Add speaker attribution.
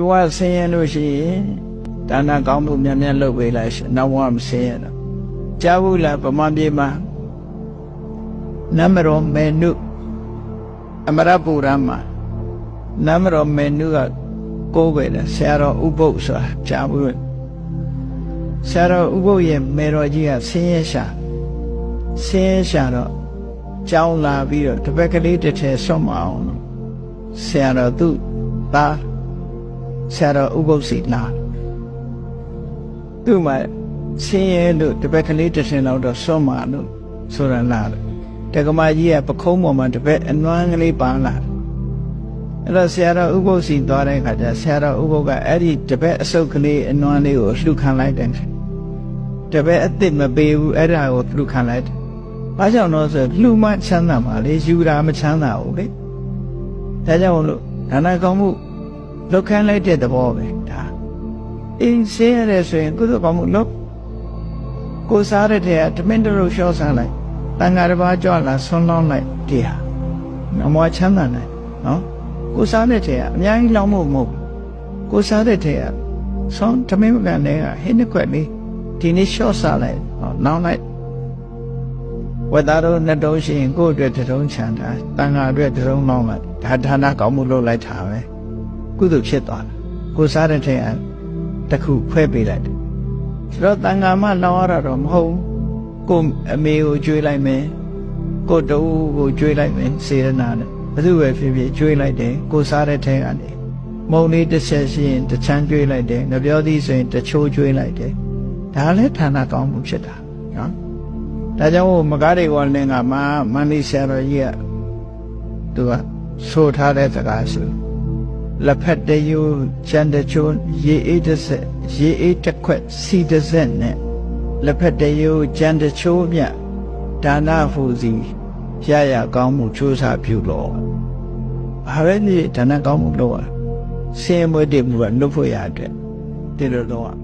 Speaker 1: ဘဝဆင်းရဲလို့ရှိရင်ဒါနကောင်းမှုများများလုပ်ပေးလိုက်ရှင်နောက်ဘဝမဆင်းရဲတော့ကြားဘူးလားဗမာပြည်မှာနမရောမေနုအမရပူရမနမရောမေနုကကိုးပဲလေဆရာတော်ဥပုပ်ဆိုတာကြားဘူးဆရာတော်ဥပုပ်ရဲ့မေတော်ကြီးကဆင်းရဲရှာဆင်းရဲရှာတော့ကြောင်းလာပြီးတော့တပည့်ကလေးတစ်ထည်ဆွတ်မအောင်လို့ဆရာတော်သူ့သား ဆရာတော်ဥပုပ်စီလာသူ့မှာဆင်းရဲလို့တပည့်ကလေးတစ်စင်လောက်တော့စွန့်မာလို့ဆိုရလာတယ်တက္ကမကြီးကပခုံးပေါ်မှာတပည့်အနွမ်းကလေးပန်းလာတယ်အဲ့တော့ဆရာတော်ဥပုပ်စီသွားတဲ့ခါကျဆရာတော်ဥပုပ်ကအဲ့ဒီတပည့်အစုပ်ကလေးအနွမ်းလေးကိုလှူခံလိုက်တယ်တပည့်အစ်စ်မပေးဘူးအဲ့ဒါကိုလှူခံလိုက်တယ်ဘာကြောင့်လို့ဆိုလှူမှချမ်းသာမှာလေယူတာမချမ်းသာဘူးလေဒါကြောင့်လို့ဒါနကောင်းမှု လောက်ခန်းလိုက်တဲ့သဘောပဲဒါအင်းဆင်းရဲဆိုရင်ကုသိုလ်ကောင်းမှုလုပ်ကိုစားတဲ့တဲ့ကဓမင်းတရုပ်လျှော့စားလိုက်တန်ဃာတစ်ပါးကြွလာဆွန်းလောင်းလိုက်တရားအမောချမ်းသာနိုင်နော်ကိုစားတဲ့တဲ့ကအများကြီးလောင်းမှုမဟုတ်ဘူးကိုစားတဲ့တဲ့ကဆွန်းဓမင်းမကန်တဲ့ကဟင်းတစ်ခွက်လေးဒီနေ့လျှော့စားလိုက်ဟောလောင်းလိုက်ဝတ်သားတို့နှစ်တုံးရှိရင်ကိုယ့်အတွက်တစ်တုံးချမ်းသာတန်ဃာအတွက်တစ်တုံးလောင်းလိုက်ဒါဌာနကောင်းမှုလုပ်လိုက်တာပဲ ကုသိုလ်ဖြစ်သွားတာကိုစားတဲ့ထဲအတစ်ခုခွဲပေးလိုက်တယ်ဆိုတော့တန်ဃာမလောင်ရတော့မဟုတ်ဘူးကိုအမေကိုကျွေးလိုက်မယ်ကိုတူကိုကျွေးလိုက်မယ်စေရနာနဲ့ဘယ်သူပဲဖြစ်ဖြစ်ကျွေးလိုက်တယ်ကိုစားတဲ့ထဲကနေမုံလေးတစ်ချက်ရှိရင်တစ်ချမ်းကျွေးလိုက်တယ်ငပြောသည်ဆိုရင်တစ်ချိုးကျွေးလိုက်တယ်ဒါလည်းဌာနကောင်းမှုဖြစ်တာနော်ဒါကြောင့်မကားတွေကလည်းငါမမန္လိဆရာတော်ကြီးကသူကဆိုထားတဲ့စကားဆို လက်ဖက်တယူချန်တချိုးရေအေးတစ်ဆက်ရေအေးတစ်ခွက်စီတစ်ဆက်နဲ့လက်ဖက်တယူချန်တချိုးမြဒါနဟူစီရရကောင်းမှုချိုးစားပြုလို့ဘာပဲနေဒါနကောင်းမှုလုပ်ရဆင်းရဲမွေးတည်မှုကလွတ်ဖို့ရတဲ့ဒီလိုတော့